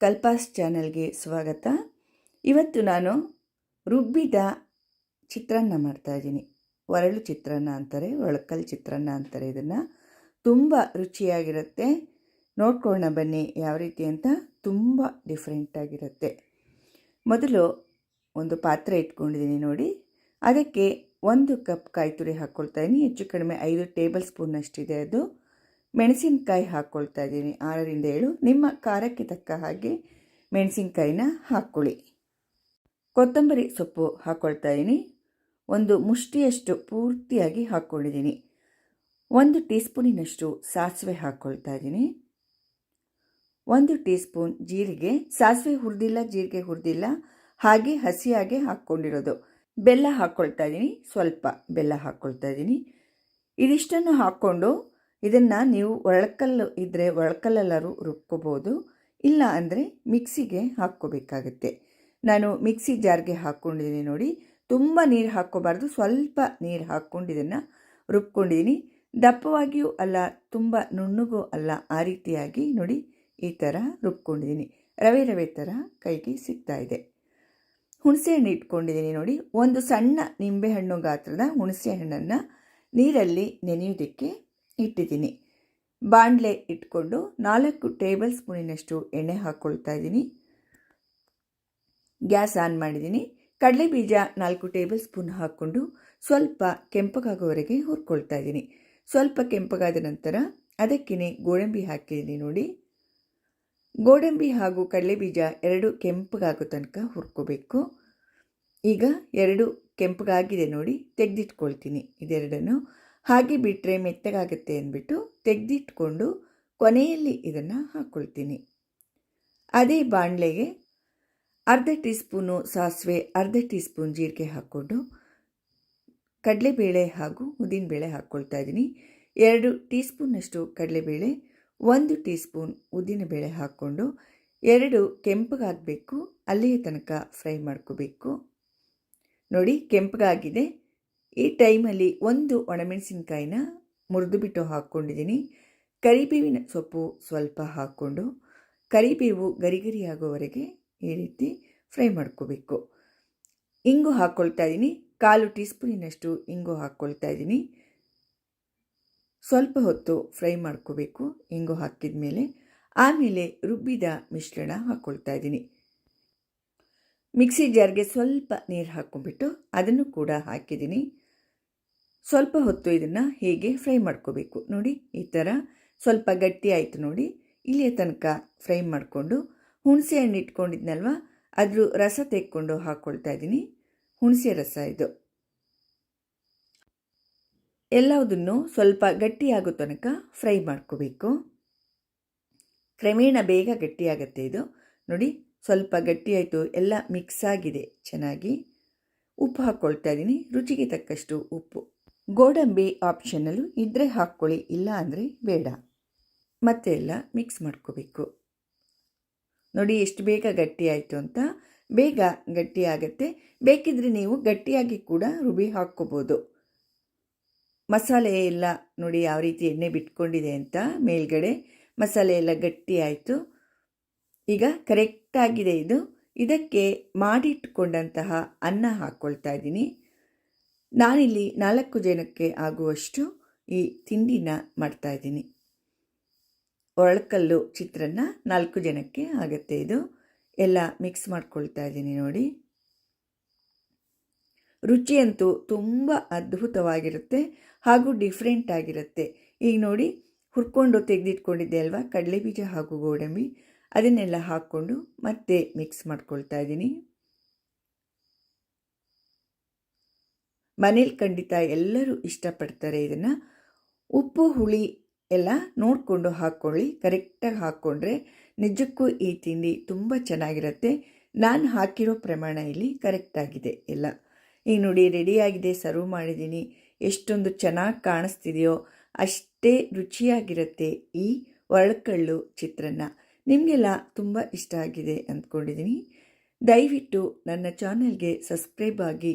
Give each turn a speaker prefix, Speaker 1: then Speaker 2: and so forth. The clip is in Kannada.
Speaker 1: ಕಲ್ಪಾಸ್ ಚಾನೆಲ್ಗೆ ಸ್ವಾಗತ. ಇವತ್ತು ನಾನು ರುಬ್ಬಿದ ಚಿತ್ರಾನ್ನ ಮಾಡ್ತಾಯಿದ್ದೀನಿ ಒರಳು ಚಿತ್ರಾನ್ನ ಅಂತಾರೆ, ಒಳಕಲ್ ಚಿತ್ರಾನ್ನ ಅಂತಾರೆ. ಇದನ್ನು ತುಂಬ ರುಚಿಯಾಗಿರುತ್ತೆ. ನೋಡ್ಕೊಳ್ಳೋಣ ಬನ್ನಿ ಯಾವ ರೀತಿ ಅಂತ. ತುಂಬ ಡಿಫ್ರೆಂಟಾಗಿರುತ್ತೆ ಮೊದಲು ಒಂದು ಪಾತ್ರೆ ಇಟ್ಕೊಂಡಿದ್ದೀನಿ ನೋಡಿ. ಅದಕ್ಕೆ ಒಂದು ಕಪ್ ಕಾಯಿ ತುರಿ ಹಾಕ್ಕೊಳ್ತಾ ಇದ್ದೀನಿ. ಹೆಚ್ಚು ಕಡಿಮೆ ಐದು ಟೇಬಲ್ ಸ್ಪೂನಷ್ಟಿದೆ ಅದು. ಮೆಣಸಿನ್ಕಾಯಿ ಹಾಕ್ಕೊಳ್ತಾ ಇದ್ದೀನಿ. ಆರರಿಂದ ಏಳು. ನಿಮ್ಮ ಖಾರಕ್ಕೆ ತಕ್ಕ ಹಾಗೆ ಮೆಣಸಿನಕಾಯಿನ ಹಾಕ್ಕೊಳ್ಳಿ ಕೊತ್ತಂಬರಿ ಸೊಪ್ಪು ಹಾಕ್ಕೊಳ್ತಾ ಇದ್ದೀನಿ. ಒಂದು ಮುಷ್ಟಿಯಷ್ಟು ಪೂರ್ತಿಯಾಗಿ ಹಾಕ್ಕೊಂಡಿದ್ದೀನಿ. ಒಂದು ಟೀ ಸ್ಪೂನಿನಷ್ಟು ಸಾಸಿವೆ ಹಾಕ್ಕೊಳ್ತಾ ಇದ್ದೀನಿ. ಒಂದು ಟೀ ಸ್ಪೂನ್ ಜೀರಿಗೆ. ಸಾಸಿವೆ ಹುರಿದಿಲ್ಲ, ಜೀರಿಗೆ ಹುರಿದಿಲ್ಲ. ಹಾಗೆ ಹಸಿಯಾಗೆ ಹಾಕ್ಕೊಂಡಿರೋದು. ಬೆಲ್ಲ ಹಾಕ್ಕೊಳ್ತಾ ಇದ್ದೀನಿ. ಸ್ವಲ್ಪ ಬೆಲ್ಲ ಹಾಕ್ಕೊಳ್ತಾ ಇದ್ದೀನಿ. ಇದಿಷ್ಟನ್ನು ಹಾಕ್ಕೊಂಡು ಇದನ್ನು ನೀವು ಒಳಕಲ್ಲು ಇದ್ದರೆ ಒಳಕಲ್ಲಲ್ಲರೂ ರುಬ್ಕೋಬೋದು, ಇಲ್ಲ ಅಂದರೆ ಮಿಕ್ಸಿಗೆ ಹಾಕ್ಕೋಬೇಕಾಗತ್ತೆ. ನಾನು ಮಿಕ್ಸಿ ಜಾರ್ಗೆ ಹಾಕ್ಕೊಂಡಿದ್ದೀನಿ ನೋಡಿ, ತುಂಬ ನೀರು ಹಾಕ್ಕೋಬಾರ್ದು, ಸ್ವಲ್ಪ ನೀರು ಹಾಕ್ಕೊಂಡು ಇದನ್ನು ರುಬ್ಕೊಂಡಿದ್ದೀನಿ ದಪ್ಪವಾಗಿಯೂ ಅಲ್ಲ, ತುಂಬ ನುಣ್ಣಗೂ ಅಲ್ಲ, ಆ ರೀತಿಯಾಗಿ ನೋಡಿ ಈ ಥರ ರುಬ್ಕೊಂಡಿದ್ದೀನಿ ರವೆ ರವೆ ಥರ ಕೈಗೆ ಸಿಗ್ತಾ ಇದೆ. ಹುಣಸೆಹಣ್ಣು ಇಟ್ಕೊಂಡಿದ್ದೀನಿ ನೋಡಿ, ಒಂದು ಸಣ್ಣ ನಿಂಬೆಹಣ್ಣು ಗಾತ್ರದ ಹುಣಸೆ ಹಣ್ಣನ್ನು ನೀರಲ್ಲಿ ನೆನೆಯೋದಕ್ಕೆ ಇಟ್ಟಿದ್ದೀನಿ. ಬಾಣಲೆ ಇಟ್ಕೊಂಡು ನಾಲ್ಕು ಟೇಬಲ್ ಸ್ಪೂನಿನಷ್ಟು ಎಣ್ಣೆ ಹಾಕ್ಕೊಳ್ತಾ ಇದ್ದೀನಿ. ಗ್ಯಾಸ್ ಆನ್ ಮಾಡಿದ್ದೀನಿ. ಕಡಲೆ ಬೀಜ ನಾಲ್ಕು ಟೇಬಲ್ ಸ್ಪೂನ್ ಹಾಕ್ಕೊಂಡು ಸ್ವಲ್ಪ ಕೆಂಪಗಾಗೋವರೆಗೆ ಹುರ್ಕೊಳ್ತಾ ಇದ್ದೀನಿ. ಸ್ವಲ್ಪ ಕೆಂಪಗಾದ ನಂತರ ಅದಕ್ಕೇ ಗೋಡಂಬಿ ಹಾಕಿದ್ದೀನಿ ನೋಡಿ. ಗೋಡಂಬಿ ಹಾಗೂ ಕಡಲೆ ಬೀಜ ಎರಡು ಕೆಂಪಗಾಗೋ ತನಕ ಹುರ್ಕೋಬೇಕು. ಈಗ ಎರಡು ಕೆಂಪಗಾಗಿದೆ ನೋಡಿ, ತೆಗೆದಿಟ್ಕೊಳ್ತೀನಿ ಇದೆರಡನ್ನು. ಹಾಗೆ ಬಿಟ್ಟರೆ ಮೆತ್ತಗಾಗುತ್ತೆ ಅಂದ್ಬಿಟ್ಟು ತೆಗೆದಿಟ್ಕೊಂಡು ಕೊನೆಯಲ್ಲಿ ಇದನ್ನು ಹಾಕ್ಕೊಳ್ತೀನಿ. ಅದೇ ಬಾಣಲೆಗೆ ಅರ್ಧ ಟೀ ಸ್ಪೂನು ಸಾಸಿವೆ, ಅರ್ಧ ಟೀ ಸ್ಪೂನ್ ಜೀರಿಗೆ ಹಾಕ್ಕೊಂಡು ಕಡಲೆಬೇಳೆ ಹಾಗೂ ಉದ್ದಿನಬೇಳೆ ಹಾಕ್ಕೊಳ್ತಾ ಇದ್ದೀನಿ. ಎರಡು ಟೀ ಸ್ಪೂನಷ್ಟು ಕಡಲೆಬೇಳೆ, ಒಂದು ಟೀ ಸ್ಪೂನ್ ಉದ್ದಿನಬೇಳೆ ಹಾಕ್ಕೊಂಡು ಎರಡು ಕೆಂಪಗಾಗಬೇಕು, ಅಲ್ಲಿಯ ತನಕ ಫ್ರೈ ಮಾಡ್ಕೋಬೇಕು. ನೋಡಿ ಕೆಂಪಗಾಗಿದೆ. ಈ ಟೈಮಲ್ಲಿ ಒಂದು ಒಣಮೆಣಸಿನ್ಕಾಯಿನ ಮುರಿದು ಬಿಟ್ಟು ಹಾಕ್ಕೊಂಡಿದ್ದೀನಿ. ಕರಿಬೇವಿನ ಸೊಪ್ಪು ಸ್ವಲ್ಪ ಹಾಕ್ಕೊಂಡು ಕರಿಬೇವು ಗರಿ ಗರಿ ಆಗೋವರೆಗೆ ಈ ರೀತಿ ಫ್ರೈ ಮಾಡ್ಕೋಬೇಕು. ಇಂಗು ಹಾಕ್ಕೊಳ್ತಾ ಇದ್ದೀನಿ. ಕಾಲು ಟೀ ಸ್ಪೂನಿನಷ್ಟು ಇಂಗು ಹಾಕ್ಕೊಳ್ತಾ ಇದ್ದೀನಿ. ಸ್ವಲ್ಪ ಹೊತ್ತು ಫ್ರೈ ಮಾಡ್ಕೋಬೇಕು ಇಂಗು ಹಾಕಿದ ಮೇಲೆ ಆಮೇಲೆ ರುಬ್ಬಿದ ಮಿಶ್ರಣ ಹಾಕ್ಕೊಳ್ತಾ ಇದ್ದೀನಿ. ಮಿಕ್ಸಿ ಜಾರ್ಗೆ ಸ್ವಲ್ಪ ನೀರು ಹಾಕ್ಕೊಂಡ್ಬಿಟ್ಟು ಅದನ್ನು ಕೂಡ ಹಾಕಿದ್ದೀನಿ. ಸ್ವಲ್ಪ ಹೊತ್ತು ಇದನ್ನು ಹೇಗೆ ಫ್ರೈ ಮಾಡ್ಕೋಬೇಕು. ನೋಡಿ, ಈ ಥರ ಸ್ವಲ್ಪ ಗಟ್ಟಿ ಆಯಿತು ನೋಡಿ. ಇಲ್ಲಿಯ ತನಕ ಫ್ರೈ ಮಾಡಿಕೊಂಡು ಹುಣಸೆ ಹಣ್ಣು ಇಟ್ಕೊಂಡಿದ್ನಲ್ವ, ಅದ್ರ ರಸ ತೆಕ್ಕೊಂಡು ಹಾಕ್ಕೊಳ್ತಾ ಇದ್ದೀನಿ. ಹುಣಸೆ ರಸ ಇದು. ಎಲ್ಲದನ್ನು ಸ್ವಲ್ಪ ಗಟ್ಟಿಯಾಗೋ ತನಕ ಫ್ರೈ ಮಾಡ್ಕೋಬೇಕು. ಕ್ರಮೇಣ ಬೇಗ ಗಟ್ಟಿಯಾಗತ್ತೆ ಇದು. ನೋಡಿ, ಸ್ವಲ್ಪ ಗಟ್ಟಿಯಾಯಿತು ಎಲ್ಲ ಮಿಕ್ಸ್ ಆಗಿದೆ ಚೆನ್ನಾಗಿ. ಉಪ್ಪು ಹಾಕ್ಕೊಳ್ತಾ ಇದ್ದೀನಿ, ರುಚಿಗೆ ತಕ್ಕಷ್ಟು ಉಪ್ಪು. ಗೋಡಂಬಿ ಆಪ್ಷನಲ್ಲು ಇದ್ದರೆ ಹಾಕ್ಕೊಳ್ಳಿ, ಇಲ್ಲ ಅಂದರೆ ಬೇಡ. ಮತ್ತೆ ಎಲ್ಲ ಮಿಕ್ಸ್ ಮಾಡ್ಕೋಬೇಕು. ನೋಡಿ ಎಷ್ಟು ಬೇಗ ಗಟ್ಟಿಯಾಯಿತು ಅಂತ. ಬೇಗ ಗಟ್ಟಿಯಾಗತ್ತೆ ಬೇಕಿದ್ರೆ ನೀವು ಗಟ್ಟಿಯಾಗಿ ಕೂಡ ರುಬಿ ಹಾಕ್ಕೋಬೋದು. ಮಸಾಲೆ ಎಲ್ಲ ನೋಡಿ ಯಾವ ರೀತಿ ಎಣ್ಣೆ ಬಿಟ್ಕೊಂಡಿದೆ ಅಂತ ಮೇಲ್ಗಡೆ. ಮಸಾಲೆ ಎಲ್ಲ ಗಟ್ಟಿಯಾಯಿತು ಈಗ ಕರೆಕ್ಟಾಗಿದೆ ಇದು. ಇದಕ್ಕೆ ಮಾಡಿಟ್ಕೊಂಡಂತಹ ಅನ್ನ ಹಾಕ್ಕೊಳ್ತಾ ಇದ್ದೀನಿ. ನಾನಿಲ್ಲಿ ನಾಲ್ಕು ಜನಕ್ಕೆ ಆಗುವಷ್ಟು ಈ ತಿಂಡಿನ ಮಾಡ್ತಾಯಿದ್ದೀನಿ ಒಳಕಲ್ಲು ಚಿತ್ರಾನ್ನ ನಾಲ್ಕು ಜನಕ್ಕೆ ಆಗುತ್ತೆ ಇದು. ಎಲ್ಲ ಮಿಕ್ಸ್ ಮಾಡ್ಕೊಳ್ತಾ ಇದ್ದೀನಿ ನೋಡಿ. ರುಚಿಯಂತೂ ತುಂಬ ಅದ್ಭುತವಾಗಿರುತ್ತೆ ಹಾಗೂ ಡಿಫ್ರೆಂಟ್ ಆಗಿರುತ್ತೆ. ಈಗ ನೋಡಿ, ಹುರ್ಕೊಂಡು ತೆಗೆದಿಟ್ಕೊಂಡಿದ್ದೆ ಅಲ್ವಾ? ಕಡಲೆ ಬೀಜ ಹಾಗೂ ಗೋಡಂಬಿ. ಅದನ್ನೆಲ್ಲ ಹಾಕ್ಕೊಂಡು ಮತ್ತೆ ಮಿಕ್ಸ್ ಮಾಡ್ಕೊಳ್ತಾ ಇದ್ದೀನಿ. ಮನೇಲಿ ಖಂಡಿತ ಎಲ್ಲರೂ ಇಷ್ಟಪಡ್ತಾರೆ ಇದನ್ನು. ಉಪ್ಪು, ಹುಳಿ ಎಲ್ಲ ನೋಡಿಕೊಂಡು ಹಾಕ್ಕೊಳ್ಳಿ ಕರೆಕ್ಟಾಗಿ ಹಾಕ್ಕೊಂಡ್ರೆ ನಿಜಕ್ಕೂ ಈ ತಿಂಡಿ ತುಂಬ ಚೆನ್ನಾಗಿರುತ್ತೆ. ನಾನು ಹಾಕಿರೋ ಪ್ರಮಾಣ ಇಲ್ಲಿ ಕರೆಕ್ಟಾಗಿದೆ ಎಲ್ಲ. ಈಗ ನೋಡಿ ರೆಡಿಯಾಗಿದೆ, ಸರ್ವ್ ಮಾಡಿದ್ದೀನಿ. ಎಷ್ಟೊಂದು ಚೆನ್ನಾಗಿ ಕಾಣಿಸ್ತಿದೆಯೋ ಅಷ್ಟೇ ರುಚಿಯಾಗಿರುತ್ತೆ ಈ ಒಳಕಳ್ಳು ಚಿತ್ರಾನ್ನ. ನಿಮಗೆಲ್ಲ ತುಂಬ ಇಷ್ಟ ಆಗಿದೆ ಅಂದ್ಕೊಂಡಿದ್ದೀನಿ. ದಯವಿಟ್ಟು ನನ್ನ ಚಾನಲ್ಗೆ ಸಬ್ಸ್ಕ್ರೈಬ್ ಆಗಿ